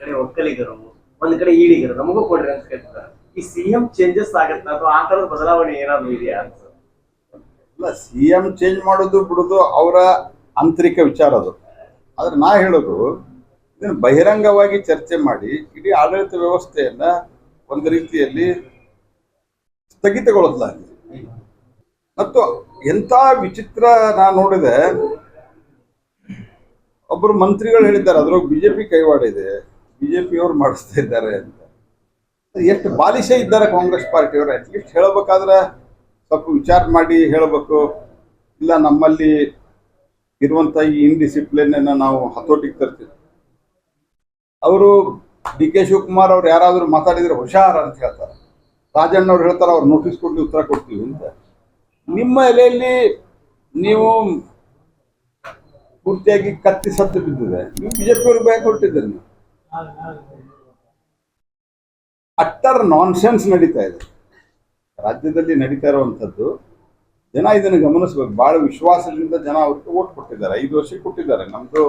ಕಡೆ ಒಕ್ಕಲಿಗರು, ಒಂದ್ ಕಡೆ ಈಡಿಗರು, ನಮಗೂ ಕೊಡ್ರಿ ಅಂತ ಕೇಳ್ತಾರೆ. ಈ ಸಿಎಂ ಚೇಂಜಸ್ ಆಗತ್ತ ಅಥವಾ ಆ ತರದ ಬದಲಾವಣೆ ಏನಾದ್ರು ಇದೆಯಾ ಸಿ ಎಂ ಚೇಂಜ್ ಮಾಡೋದು ಬಿಡೋದು ಅವರ ಆಂತರಿಕ ವಿಚಾರ ಅದು. ಆದ್ರೆ ನಾ ಹೇಳೋದು, ಇದನ್ನು ಬಹಿರಂಗವಾಗಿ ಚರ್ಚೆ ಮಾಡಿ, ಇಡೀ ಆಡಳಿತ ವ್ಯವಸ್ಥೆಯನ್ನ ಒಂದು ರೀತಿಯಲ್ಲಿ ಸ್ಥಗಿತಗೊಳಿಸಲಾಗಿದೆ. ಮತ್ತು ಎಂಥ ವಿಚಿತ್ರ ನಾ ನೋಡಿದೆ ಒಬ್ಬರು ಮಂತ್ರಿಗಳು ಹೇಳಿದ್ದಾರೆ, ಅದ್ರೊಳಗೆ ಬಿಜೆಪಿ ಕೈವಾಡ ಇದೆ. ಬಿಜೆಪಿಯವರು ಮಾಡಿಸ್ತಾ ಇದ್ದಾರೆ ಅಂತ. ಎಷ್ಟು ಬಾಲಿಶ ಇದ್ದಾರೆ ಕಾಂಗ್ರೆಸ್ ಪಾರ್ಟಿಯವರು. ಅಟ್ಲೀಸ್ಟ್ ಹೇಳಬೇಕಾದ್ರೆ ಸ್ವಲ್ಪ ವಿಚಾರ ಮಾಡಿ ಹೇಳಬೇಕು. ಇಲ್ಲ, ನಮ್ಮಲ್ಲಿ ಇರುವಂಥ ಈ ಇನ್ಡಿಸಿಪ್ಲಿನ್ ನಾವು ಹತೋಟಿಗೆ ತರ್ತೀವಿ. ಅವರು ಡಿ ಕೆ ಶಿವಕುಮಾರ್ ಅವ್ರು ಯಾರಾದರೂ ಮಾತಾಡಿದ್ರೆ ಹುಷಾರ್ ಅಂತ ಹೇಳ್ತಾರೆ. ರಾಜಣ್ಣ ಅವ್ರು ಹೇಳ್ತಾರೆ, ಅವ್ರು ನೋಟಿಸ್ ಕೊಡ್ಲಿ, ಉತ್ತರ ಕೊಡ್ತೀವಿ ಅಂತ. ನಿಮ್ಮ ಎಲೆಯಲ್ಲಿ ನೀವು ಪೂರ್ತಿಯಾಗಿ ಕತ್ತಿ ಸತ್ತು ಬಿದ್ದಿದೆ. ನೀವು ಬಿಜೆಪಿಯವ್ರಿಗೆ ಭಯ ಕೊಟ್ಟಿದ್ದೀರಿ ನೀವು. ಅಟ್ಟರ್ ನಾನ್ಸೆನ್ಸ್ ನಡೀತಾ ಇದೆ. ರಾಜ್ಯದಲ್ಲಿ ನಡೀತಾ ಇರುವಂಥದ್ದು, ಜನ ಇದನ್ನು ಗಮನಿಸ್ಬೇಕು. ಬಹಳ ವಿಶ್ವಾಸದಿಂದ ಜನ ಅವ್ರಿಗೆ ಓಟ್ ಕೊಟ್ಟಿದ್ದಾರೆ. ಐದು ವರ್ಷಕ್ಕೆ ಕೊಟ್ಟಿದ್ದಾರೆ. ನಮ್ದು